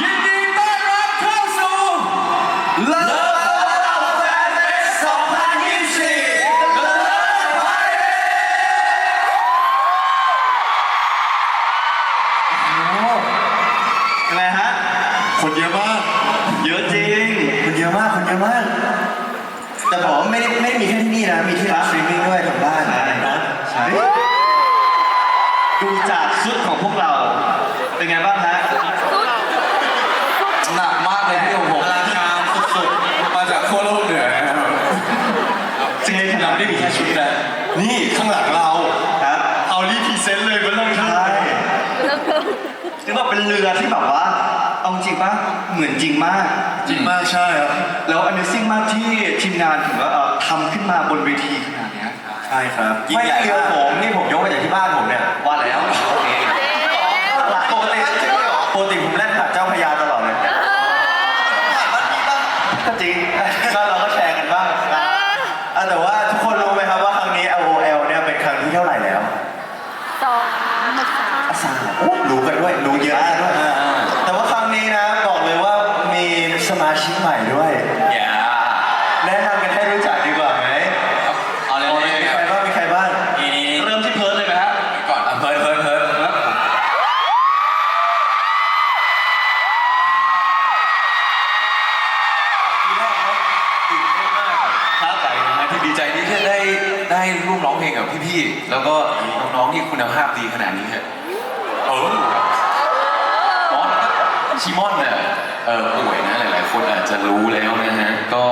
ยินดีต้อนรับเข้าสู่ Love Love Fan Fest 2024 The Love Party อะไรฮะ คนเยอะมาก เยอะจริง คนเยอะมาก คนเยอะมาก แต่ผมไม่ได้ไม่ได้มีแค่ที่นี่นะ มีที่ร้านเอง ดูจากชุดของพวกเรา เป็นไงบ้างฮะหนักมากเลยพี่ของผมราคาสุดๆ มาจากขั้วโลกเหนือนะครับจริงๆเราไม่ได้มีแค่ชุดนะนี่ข้างหลังเราครับเอารีพรีเซนต์เลยมันเริ่มใช่คือแบบเป็นเรือที่แบบว่า เอาจริงปะเหมือนจริงมาก จริงมากใช่ครับ แล้ว Amazing มากที่ทีมงานถึงว่าเอ่อทำขึ้นมาบนเวทีขนาดเนี้ย ใช่ครับยิ่งไม่ใหญ่เรือผมนี่ผมยกมาจากที่บ้านผมเนี่ยว่าแล้วโอเคปกติปกติผมเล่นหาดเจ้าพระยาตลอดเลยก็จริงก็เราก็แชร์กันบ้างอะแต่ว่าทุกคนรู้ไหมครับว่าครั้งนี้ LOL เนี่ยเป็นครั้งที่เท่าไหร่แล้วสองสาม อาซาโอ้รู้กันด้วยรู้เยอะด้วยแต่ว่าครั้งนี้นะบอกเลยว่ามีสมาชิกใหม่ด้วย ได้ได้ร่วมร้องเพลงกับพี่ๆ แล้วก็น้องๆที่คุณภาพดีขนาดนี้ฮะเอออ๋อแล้วก็ชิมอนเนี่ยเออป่วยนะหลายๆ คนอาจจะรู้แล้วนะฮะ ก็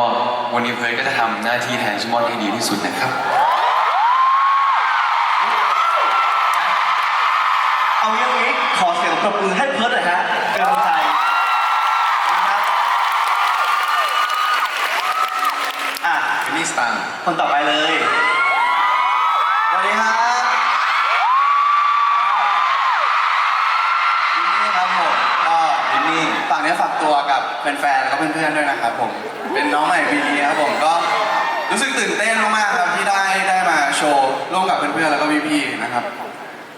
วันนี้เพิร์ดก็จะทำหน้าที่แทนชิมอนให้ดีที่สุดนะครับ เอาอย่างนี้ขอเสียงปรบมือให้เพิร์ดหน่อยฮะเป็นกำลังใจนะครับอะฟินนี่สตังคนต่อไปเลย ฝากตัวกับแฟนๆแล้วก็เพื่อนๆด้วยนะครับผม เป็นน้องใหม่ปีนี้ครับผมก็รู้สึกตื่นเต้นมากๆครับที่ได้ได้มาโชว์ร่วมกับเพื่อนๆแล้วก็พี่ๆนะครับ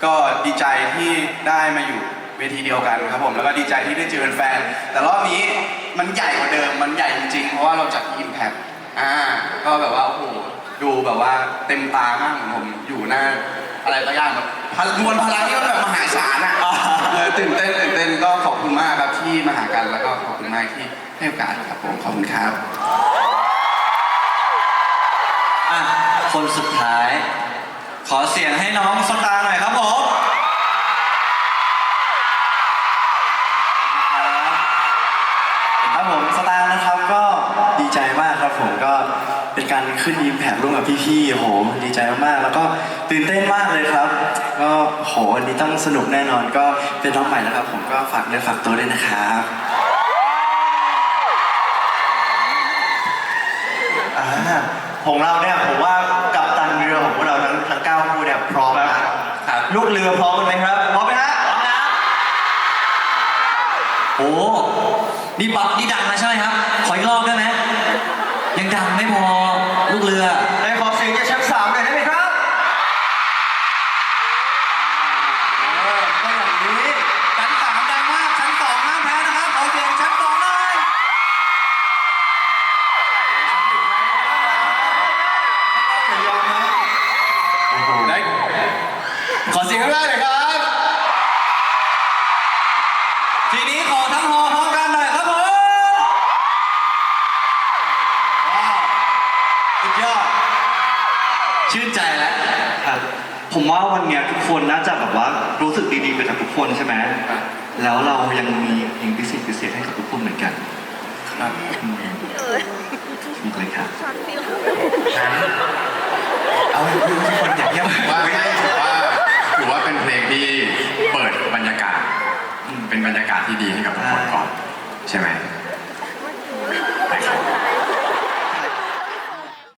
ก็ดีใจที่ได้มาอยู่เวทีเดียวกันครับผมแล้วก็ดีใจที่ได้เจอแฟนแต่รอบนี้มันใหญ่กว่าเดิมมันใหญ่จริงๆ เพราะว่าเราจัดอิมแพคอ่าก็แบบว่าโอ้โหดูแบบว่าเต็มตามากผมอยู่หน้า อะไรก็ย่างแบบพลมวลพลังที่มันแบบมหาศาลอะเลยตื่นเต้นตื่นเต้นก็ขอบคุณมากครับที่มาหากันแล้วก็ขอบคุณมากที่ให้โอกาสครับผมขอบคุณครับ อะคนสุดท้าย ขอเสียงให้น้องสตางค์หน่อยครับผม การขึ้นอิมแพคร่วมกับพี่ๆโห ดีใจมากๆ แล้วก็ตื่นเต้นมากเลยครับ ก็โหวันนี้ต้องสนุกแน่นอน ก็เป็นน้องใหม่แล้วครับ ผมก็ฝากเนื้อฝากตัวด้วยนะครับอ่าของเราเนี่ยผมว่ากับตันเรือของพวกเราทั้งทั้งเก้าคู่เนี่ยพร้อมแล้วครับลูกเรือพร้อมกันไหมครับ พร้อมไหมฮะพร้อมนะโอ้นี่ปักนี่ดังนะใช่ไหมครับ ขออีกรอบได้ไหมยั งดังไม่พอลูกเรือ ในขอเสียงจากชั้นสามหน่อยได้ไหมครับเออก็อย่างนี้ชั้นสามดังมาก ชั้นสองห้ามแพ้นะครับ ขอเสียงชั้นสองหน่อยเดี๋ยวชั้นหนึ่งแพ้ไม่ได้นะข้างล่างอย่ายอมนะโอ้โหได้ขอเสียงข้างล่างหน่อยครับ ทีนี้ขอทั้งฮอพร้อมกัน ผมว่าวันเนี้ยทุกคนน่าจะแบบว่ารู้สึกดีๆไปจากทุกคนใช่ไหมแล้วเรายังมีเพลงพิเศษพิเศษให้กับทุกคนเหมือนกันครับอืมมีเลยครับเอาทุกคนอย่างเงียบว่าไม่ถือว่าถือว่าเป็นเพลงที่เปิดบรรยากาศ เป็นบรรยากาศที่ดีให้กับทุกคนก่อนใช่ไหม